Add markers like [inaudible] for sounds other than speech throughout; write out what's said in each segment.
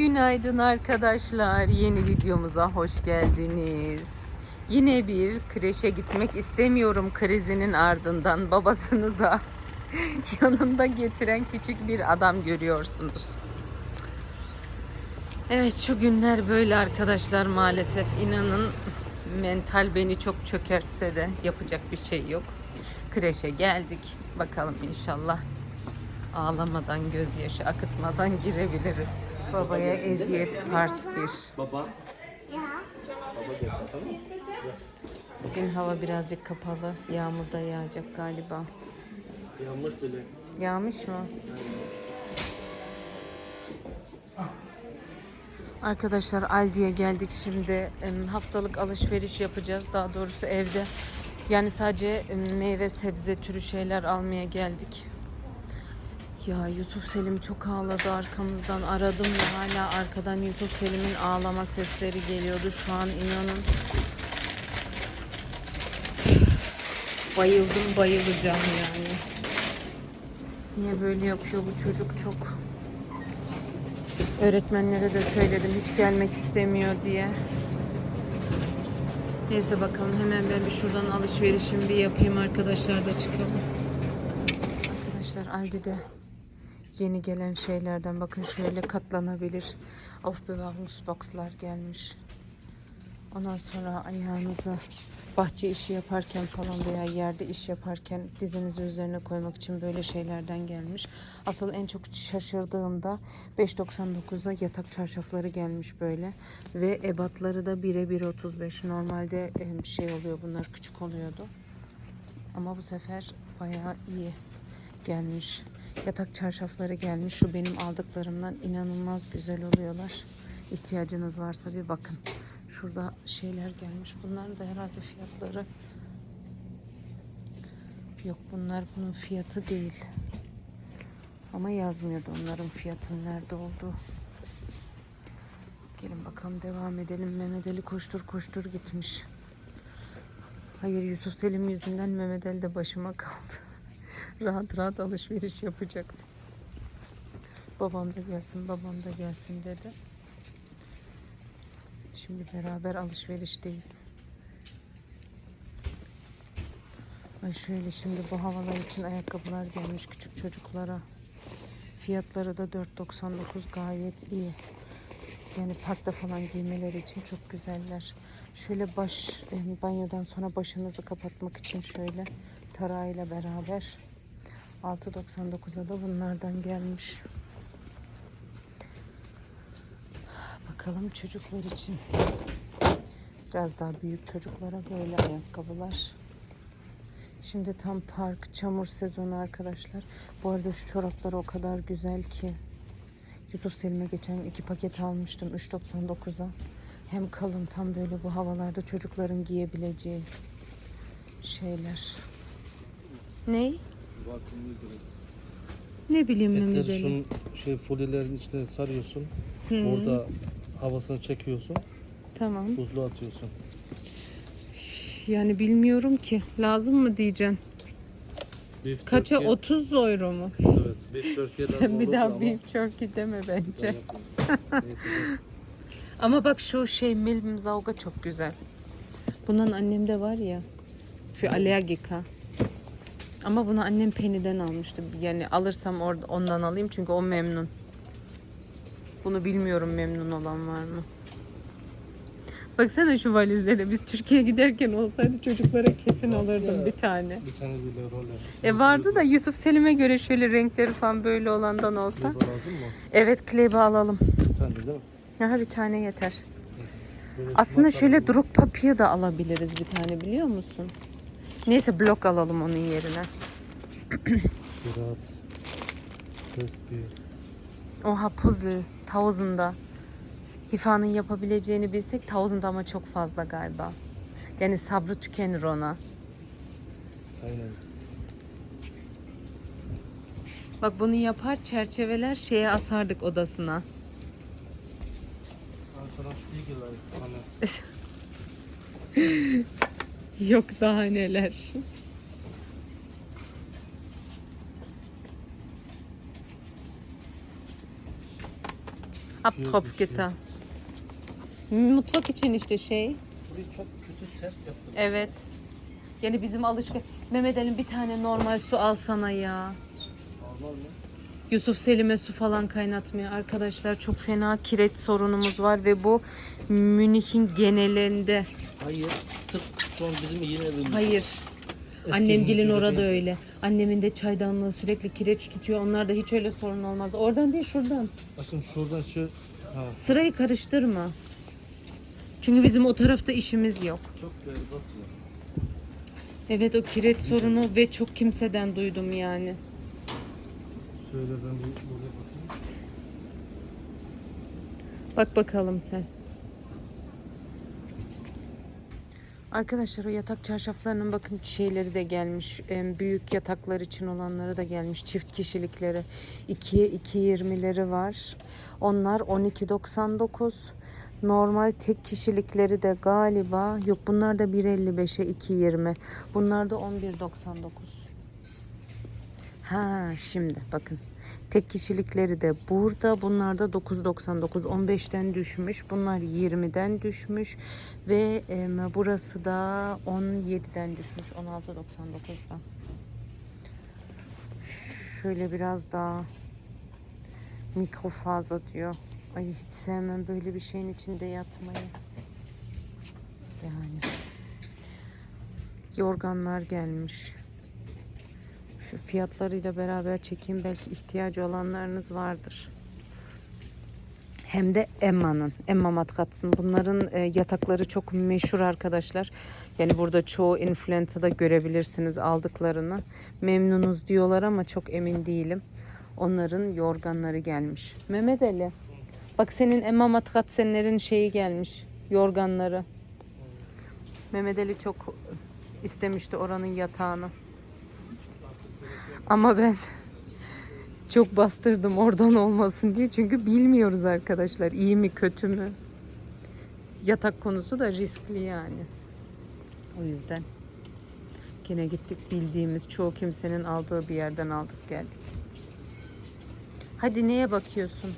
Günaydın arkadaşlar. Yeni videomuza hoş geldiniz. Yine bir kreşe gitmek istemiyorum krizinin ardından babasını da [laughs] yanında getiren küçük bir adam görüyorsunuz. Evet şu günler böyle arkadaşlar maalesef inanın mental beni çok çökertse de yapacak bir şey yok. Kreşe geldik. Bakalım inşallah ağlamadan, gözyaşı akıtmadan girebiliriz. Babaya eziyet part 1. Baba. Bugün hava birazcık kapalı. Yağmur da yağacak galiba. Yanmış bile. Yağmış mı? Arkadaşlar Aldi'ye geldik şimdi haftalık alışveriş yapacağız daha doğrusu evde yani sadece meyve sebze türü şeyler almaya geldik ya Yusuf Selim çok ağladı arkamızdan aradım ya hala arkadan Yusuf Selim'in ağlama sesleri geliyordu şu an inanın bayıldım bayılacağım yani Niye böyle yapıyor bu çocuk çok? Öğretmenlere de söyledim hiç gelmek istemiyor diye. Neyse bakalım hemen ben bir şuradan alışverişimi bir yapayım arkadaşlar da çıkalım. Arkadaşlar Aldi'de yeni gelen şeylerden bakın şöyle katlanabilir Aufbewahrungsboxlar gelmiş. Ondan sonra ayağınızı bahçe işi yaparken falan veya yerde iş yaparken dizinizi üzerine koymak için böyle şeylerden gelmiş. Asıl en çok şaşırdığımda 5.99'a yatak çarşafları gelmiş böyle ve ebatları da 1'e 1.35. Normalde em, şey oluyor bunlar küçük oluyordu. Ama bu sefer bayağı iyi gelmiş. Yatak çarşafları gelmiş. Şu benim aldıklarımdan inanılmaz güzel oluyorlar. İhtiyacınız varsa bir bakın. Şurada şeyler gelmiş. Bunların da herhalde fiyatları yok. Bunlar bunun fiyatı değil. Ama yazmıyordu onların fiyatının nerede olduğu. Gelin bakalım devam edelim. Mehmet Ali koştur koştur gitmiş. Hayır Yusuf Selim yüzünden Mehmet Ali de başıma kaldı. Rahat rahat alışveriş yapacaktı. Babam da gelsin, babam da gelsin dedi. Şimdi beraber alışverişteyiz. Ay şöyle şimdi bu havalar için ayakkabılar gelmiş küçük çocuklara. Fiyatları da 4.99 gayet iyi. Yani parkta falan giymeleri için çok güzeller. Şöyle baş e, banyodan sonra başınızı kapatmak için şöyle tarağıyla beraber 6.99'a da bunlardan gelmiş. Bakalım çocuklar için. Biraz daha büyük çocuklara böyle ayakkabılar. Şimdi tam park, çamur sezonu arkadaşlar. Bu arada şu çoraplar o kadar güzel ki. Yusuf Selim'e geçen iki paket almıştım 3.99'a. Hem kalın tam böyle bu havalarda çocukların giyebileceği şeyler. Ney? Vakumlu direkt. Ne bileyim Mehmet Etleri Ali. şunun şey folyelerin içine sarıyorsun. Orada havasını çekiyorsun. Tamam. Buzluğa atıyorsun. Yani bilmiyorum ki. Lazım mı diyeceksin? Beef Kaça? jerky- 30 euro mu? Evet. Beef Sen bir daha beef jerky deme ben bence. [laughs] Ama bak şu şey milm zavga çok güzel. Bundan annemde var ya. Şu allergika. Ama bunu annem Penny'den almıştı. Yani alırsam orada ondan alayım çünkü o memnun. Bunu bilmiyorum memnun olan var mı? Baksana şu valizlere. Biz Türkiye'ye giderken olsaydı çocuklara kesin alırdım bir tane. bir tane bile roller. E vardı da Yusuf Selim'e göre şöyle renkleri falan böyle olandan olsa. Flavor lazım mı? Evet klebe alalım. Bir tane değil mi? Aha bir tane yeter. Böyle Aslında şöyle drop papiye da alabiliriz bir tane biliyor musun? Neyse blok alalım onun yerine. Pirat. Crispy. Oha puzzle thousand'da. Hifa'nın yapabileceğini bilsek thousand ama çok fazla galiba. Yani sabrı tükenir ona. Aynen. Bak bunu yapar çerçeveler şeye asardık odasına. [laughs] Yok daha neler. Abtropfgitter. Mutfak için işte şey. Burayı çok kötü ters yaptım. Evet. Yani bizim alışkan... Mehmet Ali bir tane normal su alsana ya. Normal mi? Yusuf Selim'e su falan kaynatmıyor. Arkadaşlar çok fena kireç sorunumuz var ve bu Münih'in genelinde. Hayır. Tıp şu an bizim yeni evimiz. Hayır. Annem gibi orada öyle. Annemin de çaydanlığı sürekli kireç tutuyor. Onlarda hiç öyle sorun olmaz. Oradan değil şuradan. Bakın şuradan şu ha, Sırayı karıştırma. Çünkü bizim o tarafta işimiz yok. çok berbat ya. Evet o kireç sorunu ve çok kimseden duydum yani. Şöyle ben bir buraya bakayım. Bak bakalım sen. Arkadaşlar o yatak çarşaflarının bakın şeyleri de gelmiş. Büyük yataklar için olanları da gelmiş. Çift kişilikleri. 2'ye 2.20'leri var. Onlar 12.99. Normal tek kişilikleri de galiba yok bunlar da 1.55'e 2.20. Bunlar da 11.99. Ha şimdi bakın. Tek kişilikleri de burada. Bunlar da 9.99. 15'ten düşmüş. Bunlar 20'den düşmüş. Ve em, burası da 17'den düşmüş. 16.99'dan. Şöyle biraz daha mikrofaza diyor. Ay hiç sevmem böyle bir şeyin içinde yatmayı. Yani. Yorganlar gelmiş. Fiyatlarıyla beraber çekeyim. Belki ihtiyacı olanlarınız vardır. Hem de Emma'nın. Emma matkatsın. Bunların e, yatakları çok meşhur arkadaşlar. Yani burada çoğu influencer'da görebilirsiniz aldıklarını. Memnunuz diyorlar ama çok emin değilim. Onların yorganları gelmiş. Mehmet Ali. Bak senin Emma matkatsenlerin şeyi gelmiş. Yorganları. Mehmet Ali çok istemişti oranın yatağını. Ama ben çok bastırdım oradan olmasın diye. Çünkü bilmiyoruz arkadaşlar iyi mi kötü mü. Yatak konusu da riskli yani. O yüzden gene gittik bildiğimiz çoğu kimsenin aldığı bir yerden aldık geldik. Hadi neye bakıyorsun?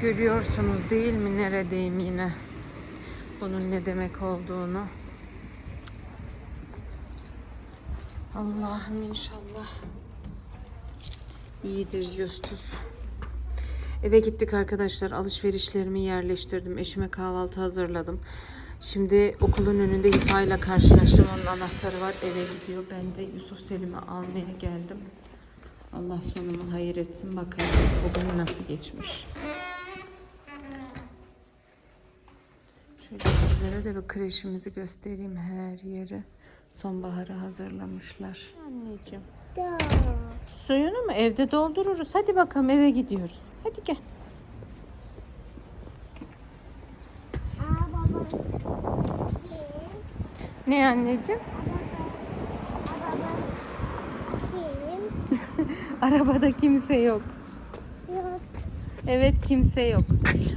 Görüyorsunuz değil mi neredeyim yine? Bunun ne demek olduğunu. Allah'ım inşallah. İyidir Justus. Eve gittik arkadaşlar. Alışverişlerimi yerleştirdim. Eşime kahvaltı hazırladım. Şimdi okulun önünde Hifa ile karşılaştım. Onun anahtarı var. Eve gidiyor. Ben de Yusuf Selim'i almaya geldim. Allah sonumu hayır etsin. Bakalım bugün nasıl geçmiş. Şöyle sizlere de bir kreşimizi göstereyim her yeri. Sonbahara hazırlamışlar. Anneciğim. Suyunu mu evde doldururuz? Hadi bakalım eve gidiyoruz. Hadi gel. Aa baba. Ne anneciğim? [laughs] Arabada kimse yok. Yok. Evet kimse yok.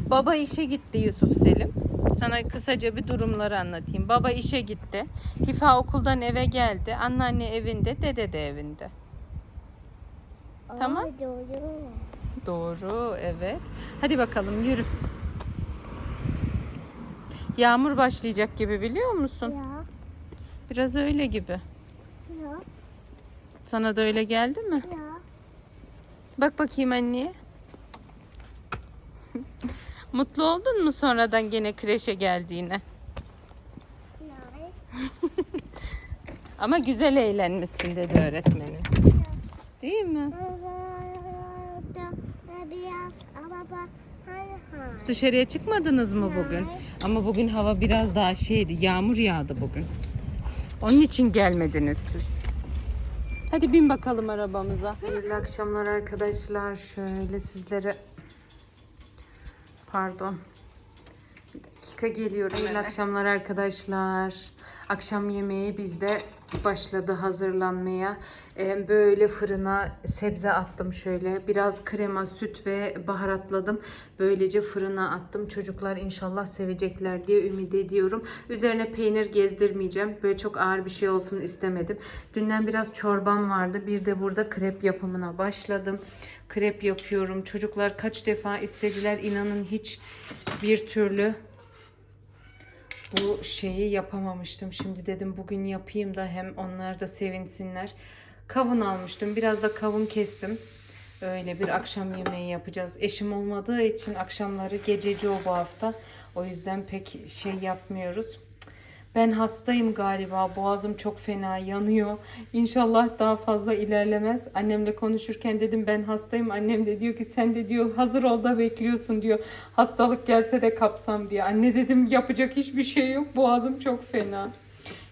Baba işe gitti Yusuf Selim. Sana kısaca bir durumları anlatayım. Baba işe gitti. Hifa okuldan eve geldi. Anneanne evinde, dede de evinde. Tamam. Aa, doğru. Doğru, evet. Hadi bakalım yürü. Yağmur başlayacak gibi biliyor musun? Ya. Biraz öyle gibi. Ya. Sana da öyle geldi mi? Ya. Bak bakayım anneye. Mutlu oldun mu sonradan gene kreşe geldiğine? Ya. [laughs] Ama güzel eğlenmişsin dedi öğretmenin. Değil mi? Dışarıya çıkmadınız mı bugün? Ama bugün hava biraz daha şeydi. Yağmur yağdı bugün. Onun için gelmediniz siz. Hadi bin bakalım arabamıza. Hayırlı akşamlar arkadaşlar. Şöyle sizlere pardon. Dakika geliyorum. Hayırlı akşamlar arkadaşlar. Akşam yemeği bizde başladı hazırlanmaya. Ee, Böyle fırına sebze attım şöyle. Biraz krema, süt ve baharatladım. Böylece fırına attım. Çocuklar inşallah sevecekler diye ümit ediyorum. Üzerine peynir gezdirmeyeceğim. Böyle çok ağır bir şey olsun istemedim. Dünden biraz çorbam vardı. Bir de burada krep yapımına başladım. Krep yapıyorum. Çocuklar kaç defa istediler. İnanın hiç bir türlü bu şeyi yapamamıştım. Şimdi dedim bugün yapayım da hem onlar da sevinsinler. Kavun almıştım. Biraz da kavun kestim. Öyle bir akşam yemeği yapacağız. Eşim olmadığı için akşamları gececi o bu hafta. O yüzden pek şey yapmıyoruz. Ben hastayım galiba. Boğazım çok fena yanıyor. İnşallah daha fazla ilerlemez. Annemle konuşurken dedim ben hastayım. Annem de diyor ki sen de diyor hazır ol da bekliyorsun diyor. Hastalık gelse de kapsam diye. Anne dedim yapacak hiçbir şey yok. Boğazım çok fena.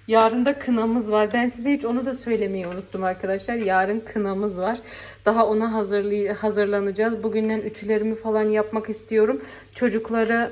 Yarın da kınamız var. Ben size hiç onu da söylemeyi unuttum arkadaşlar. Yarın kınamız var. Daha ona hazırlay hazırlanacağız. Bugünden ütülerimi falan yapmak istiyorum. Çocukları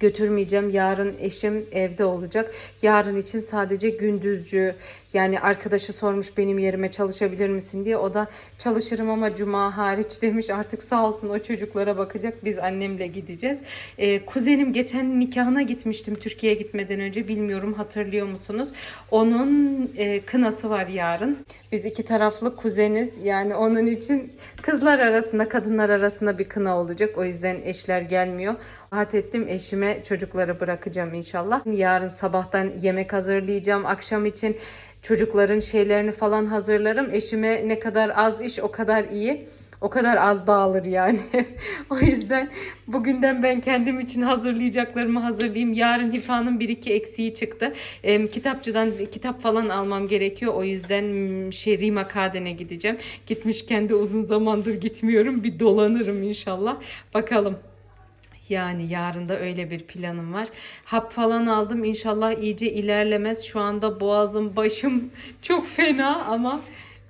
götürmeyeceğim. Yarın eşim evde olacak. Yarın için sadece gündüzcü yani arkadaşı sormuş benim yerime çalışabilir misin diye. O da çalışırım ama cuma hariç [laughs] demiş. Artık sağ olsun o çocuklara bakacak. Biz annemle gideceğiz. Ee, kuzenim geçen nikahına gitmiştim Türkiye'ye gitmeden önce. Bilmiyorum hatırlıyor musunuz? Onun e, kınası var yarın. Biz iki taraflı kuzeniz. Yani onun için kızlar arasında kadınlar arasında bir kına olacak. O yüzden eşler gelmiyor. Rahat ettim eşime çocukları bırakacağım inşallah. Yarın sabahtan yemek hazırlayacağım akşam için. Çocukların şeylerini falan hazırlarım. Eşime ne kadar az iş o kadar iyi. O kadar az dağılır yani. [laughs] o yüzden bugünden ben kendim için hazırlayacaklarımı hazırlayayım. Yarın Hifa'nın bir iki eksiği çıktı. Em, kitapçıdan kitap falan almam gerekiyor. O yüzden mm, şey Rima Karden'e gideceğim. Gitmişken de uzun zamandır gitmiyorum. Bir dolanırım inşallah. Bakalım. Yani yarın da öyle bir planım var. Hap falan aldım. İnşallah iyice ilerlemez. Şu anda boğazım, başım [laughs] çok fena ama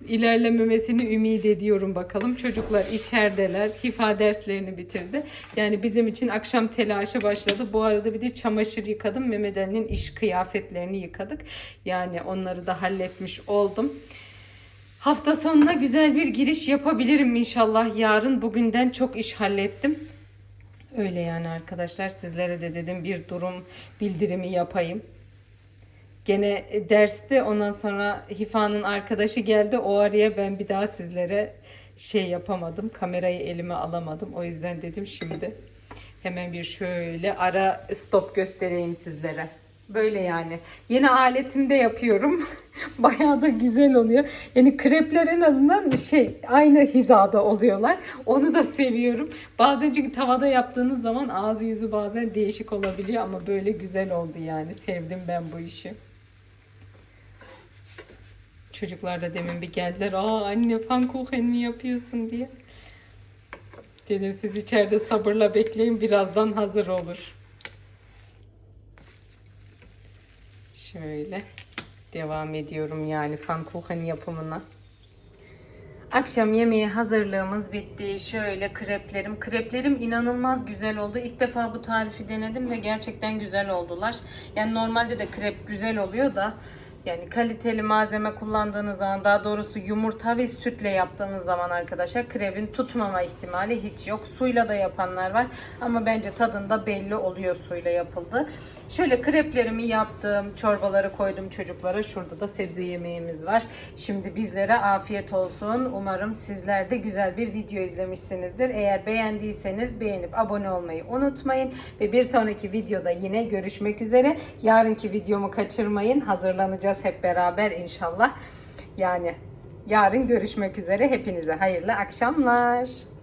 ilerlememesini ümit ediyorum bakalım. Çocuklar içerideler. Hifa derslerini bitirdi. Yani bizim için akşam telaşı başladı. Bu arada bir de çamaşır yıkadım. Mehmet Ali'nin iş kıyafetlerini yıkadık. Yani onları da halletmiş oldum. Hafta sonuna güzel bir giriş yapabilirim inşallah yarın. Bugünden çok iş hallettim. Öyle yani arkadaşlar sizlere de dedim bir durum bildirimi yapayım. Gene derste ondan sonra Hifa'nın arkadaşı geldi. O araya ben bir daha sizlere şey yapamadım. Kamerayı elime alamadım. O yüzden dedim şimdi hemen bir şöyle ara stop göstereyim sizlere. Böyle yani. Yeni aletimde yapıyorum. [laughs] Bayağı da güzel oluyor. Yani krepler en azından şey aynı hizada oluyorlar. Onu da seviyorum. Bazen çünkü tavada yaptığınız zaman ağzı yüzü bazen değişik olabiliyor ama böyle güzel oldu yani. Sevdim ben bu işi. Çocuklar da demin bir geldiler. Aa anne pannkuchen mi yapıyorsun diye. Dedim siz içeride sabırla bekleyin birazdan hazır olur. Şöyle devam ediyorum yani pannkuchen yapımına. Akşam yemeği hazırlığımız bitti. Şöyle kreplerim. Kreplerim inanılmaz güzel oldu. İlk defa bu tarifi denedim ve gerçekten güzel oldular. Yani normalde de krep güzel oluyor da yani kaliteli malzeme kullandığınız zaman daha doğrusu yumurta ve sütle yaptığınız zaman arkadaşlar krepin tutmama ihtimali hiç yok. Suyla da yapanlar var ama bence tadında belli oluyor suyla yapıldı. Şöyle kreplerimi yaptım. Çorbaları koydum çocuklara. Şurada da sebze yemeğimiz var. Şimdi bizlere afiyet olsun. Umarım sizler de güzel bir video izlemişsinizdir. Eğer beğendiyseniz beğenip abone olmayı unutmayın. Ve bir sonraki videoda yine görüşmek üzere. Yarınki videomu kaçırmayın. Hazırlanacağız hep beraber inşallah. Yani yarın görüşmek üzere. Hepinize hayırlı akşamlar.